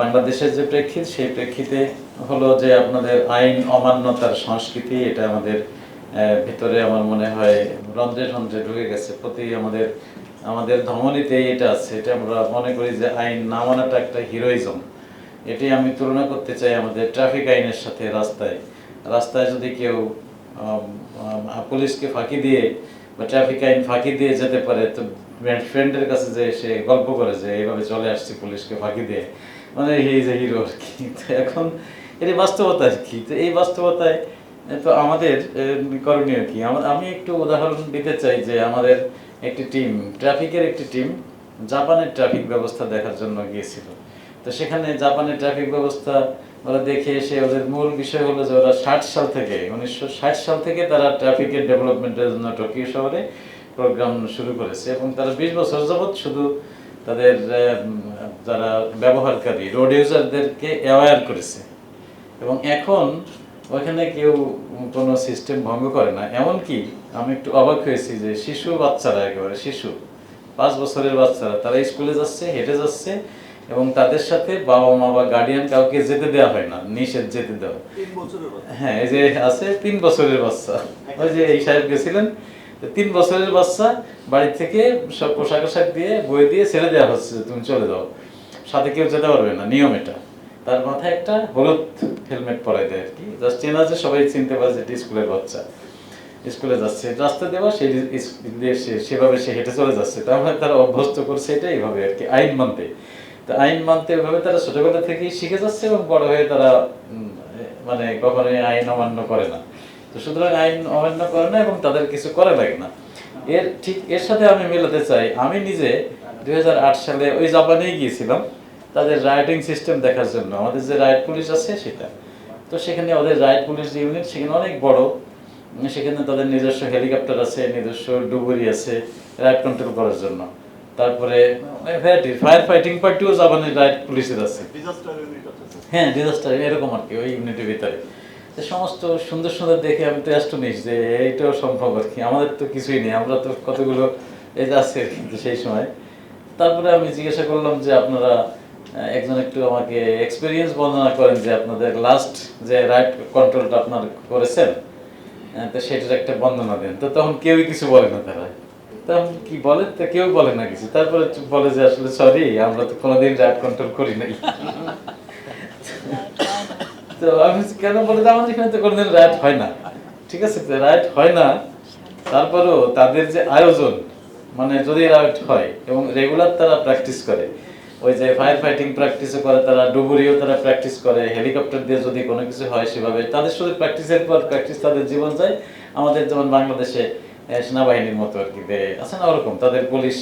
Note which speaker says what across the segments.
Speaker 1: বাংলাদেশের যে প্রেক্ষিত, সেই প্রেক্ষিতে হলো যে আপনাদের আইন অমান্যতার সংস্কৃতি, এটা আমাদের ভিতরে আমার মনে হয় রন্ধ্রে রন্ধ্রে ঢুকে গেছে। প্রতি আমাদের আমাদের ধমনীতে এটা আছে। এটা আমরা মনে করি যে আইন না মানাটা একটা হিরোইজম। এটি আমি তুলনা করতে চাই আমাদের ট্রাফিক আইনের সাথে রাস্তায়। রাস্তায় যদি কেউ পুলিশকে ফাঁকি দিয়ে বা ট্রাফিক আইন ফাঁকি দিয়ে যেতে পারে, তো ফ্রেন্ডের কাছে যে সে গল্প করে যে, এইভাবে চলে আসছি, পুলিশকে ফাঁকি দিয়ে। মানে এই যে হিরো আর কি। তো এখন এটি বাস্তবতা আর কি। তো এই বাস্তবতায় তো আমাদের করণীয় কি? আমি একটু উদাহরণ দিতে চাই যে আমাদের একটি টিম, ট্রাফিকের একটি টিম জাপানের ট্রাফিক ব্যবস্থা দেখার জন্য গিয়েছিল। তো সেখানে জাপানের ট্রাফিক ব্যবস্থা ওরা দেখে এসে ওদের মূল বিষয় হলো যে ওরা ষাট সাল থেকে, উনিশশো ষাট সাল থেকে তারা ট্রাফিকের ডেভেলপমেন্টের জন্য টোকিও শহরে প্রোগ্রাম শুরু করেছে এবং তারা বিশ বছর যাবৎ শুধু তাদের যারা ব্যবহারকারী রোড ইউজারদেরকে অ্যাওয়্যার করেছে। এবং এখন ওখানে কেউ কোনো সিস্টেম ভঙ্গ করে না। এমনকি আমি একটু অবাক হয়েছি যে শিশু বাচ্চারা একেবারে শিশু পাঁচ বছরের বাচ্চারা তারা স্কুলে যাচ্ছে হেঁটে যাচ্ছে এবং তাদের সাথে বাবা মা বা গার্ডিয়ান কাউকে যেতে দেওয়া হয় না নিষেধ যেতে দেওয়া। হ্যাঁ এই যে আছে তিন বছরের বাচ্চা। ওই যে এই সাহেব গেছিলেন তিন বছরের বাচ্চা বাড়ি থেকে সব পোশাক আশাক দিয়ে, বই দিয়ে ছেড়ে দেওয়া হচ্ছে তুমি চলে যাও। সাথে কেউ যেতে পারবে না, নিয়ম এটা। তার মাথায় একটা হলুদ হেলমেট পরাই দেয় আর কি। জাস্ট চেনা যে সবাই চিনতে পারে যে স্কুলের বাচ্চা। স্কুলে যাচ্ছে, রাস্তা দেওয়া সেই সেভাবে সে হেঁটে চলে যাচ্ছে। তার মানে তারা অভ্যস্ত করছে এটা এইভাবে আর কি, আইন মানতে। তো আইন মানতে এভাবে তারা ছোটবেলা থেকেই শিখে যাচ্ছে এবং বড় হয়ে তারা মানে কখনোই আইন অমান্য করে না। তো সুতরাং আইন অমান্য করে না এবং তাদের কিছু করা লাগে না। এর ঠিক এর সাথে আমি মেলাতে চাই আমি নিজে দুই সালে ওই জাপানেই গিয়েছিলাম তাদের রাইটিং সিস্টেম দেখার জন্য। আমাদের যে রাইট পুলিশ আছে সেটা। তো সেখানে ওদের রাইট পুলিশ যে ইউনিট সেখানে অনেক বড়। সেখানে তাদের নিজস্ব হেলিকপ্টার আছে নিজস্ব ডুবুরি আছে রাইট কন্ট্রোল করার জন্য। তারপরে ভ্যারাইটি ফায়ার ফাইটিং পার্টিও জাপানের রাইট পুলিশের আছে। হ্যাঁ ডিজাস্টার এরকম আর কি ওই ইউনিটের ভিতরে। সমস্ত সুন্দর সুন্দর দেখে আমি তো অ্যাস্টনিশ যে এইটাও সম্ভব আর কি। আমাদের তো কিছুই নেই, আমরা তো কতগুলো যে আছে কিন্তু সেই সময়। তারপরে আমি জিজ্ঞাসা করলাম যে আপনারা একজন একটু আমাকে এক্সপিরিয়েন্স বর্ণনা করেন যে আপনাদের লাস্ট যে রাইট কন্ট্রোলটা আপনার করেছেন তো সেটার একটা বর্ণনা দেন। তো তখন কেউই কিছু বলে না তারা। তখন কি বলে? তো কেউ বলে না কিছু। তারপরে বলে যে আসলে সরি আমরা তো কোনোদিন রাইট কন্ট্রোল করি নাই। তো আমি কেন বলে যে আমাদের এখানে তো কোনোদিন রাইট হয় না? ঠিক আছে রাইট হয় না, তারপরেও তাদের যে আয়োজন মানে যদি রাইট হয়, এবং রেগুলার তারা প্র্যাকটিস করে, ওই যে ফায়ার ফাইটিং প্র্যাকটিসও করে, তারা ডুবুরিও তারা প্র্যাকটিস করে হেলিকপ্টার দিয়ে যদি কোনো কিছু হয় সেভাবে, তাদের শুধু প্র্যাকটিসের পর প্র্যাকটিস তাদের জীবন যায়, আমাদের যেমন বাংলাদেশে সেনাবাহিনীর মতো আর কি আছে না ওরকম, তাদের পুলিশ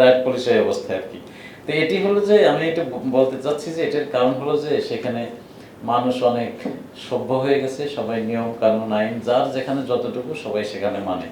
Speaker 1: রাইট পুলিশের অবস্থা আর কি। তো এটি হলো যে, আমি এটা বলতে চাচ্ছি যে, এটার কারণ হলো যে, সেখানে মানুষ অনেক সভ্য হয়ে গেছে, সবাই নিয়ম কানুন আইন, যার যেখানে যতটুকু সবাই সেখানে মানে।